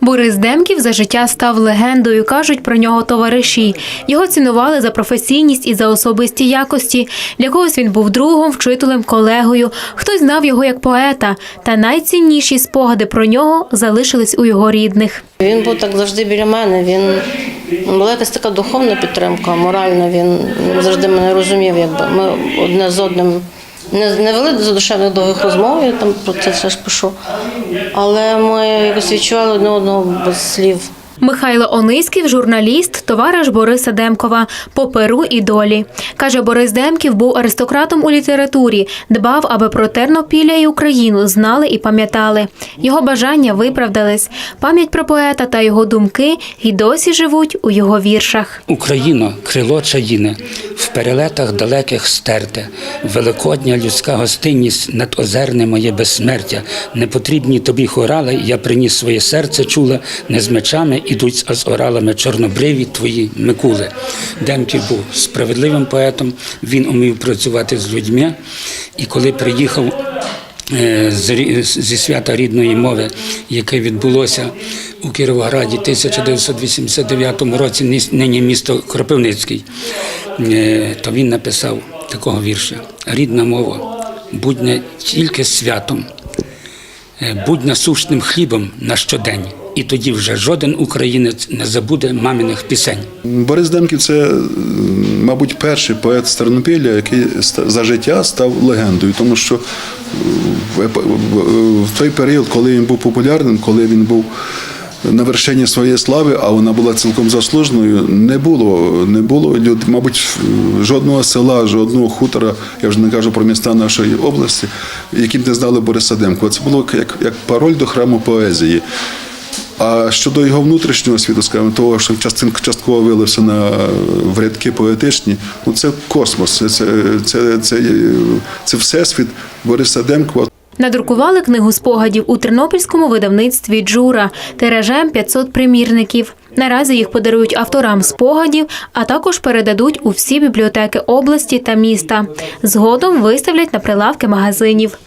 Борис Демків за життя став легендою, кажуть про нього товариші. Його цінували за професійність і за особисті якості. Для когось він був другом, вчителем, колегою. Хтось знав його як поета. Та найцінніші спогади про нього залишились у його рідних. Він був так завжди біля мене. Він була якась така духовна підтримка, моральна. Він завжди мене розумів, якби ми одне з одним не, не вели до душевних довгих розмов, я там про це все ж пишу. Але ми якось відчували одне одного без слів. Михайло Ониськів, журналіст, товариш Бориса Демкова по перу і долі. Каже, Борис Демків був аристократом у літературі, дбав, аби про Тернопілля і Україну знали і пам'ятали. Його бажання виправдались. Пам'ять про поета та його думки й досі живуть у його віршах. Україно, крило чаїне, в перелетах далеких стерте, великодня людська гостинність над озерне моє безсмертя. Непотрібні тобі хорали, я приніс своє серце чуле, не з мечами ідуть, з оралами чорнобриві твої Микули. Демків був справедливим поетом, він умів працювати з людьми, і коли приїхав е, зі свята рідної мови, яке відбулося у Кіровограді 1989 році, нині місто Кропивницький, е, то він написав такого вірша: Рідна мова, будь не тільки святом, е, будь насущним хлібом на щодень. І тоді вже жоден українець не забуде маминих пісень. Борис Демків це, е, мабуть, перший поет з Тернопілля, який за життя став легендою, тому що е, в той період, коли він був популярним, коли він був на вершині своєї слави, а вона була цілком заслуженою, не було, не було люд, мабуть, жодного села, жодного хутора, я вже не кажу про міста нашої області, які б не знали Бориса Демкова. Це було як, як пароль до храму поезії. А щодо його внутрішнього світу, скажімо, того, що частин частково вилився на в рядки поетичні, ну це космос, це, це, це, це всесвіт Бориса Демкова. Надрукували книгу спогадів у тернопільському видавництві Джура тиражем 500 примірників. Наразі їх подарують авторам спогадів, а також передадуть у всі бібліотеки області та міста. Згодом виставлять на прилавки магазинів.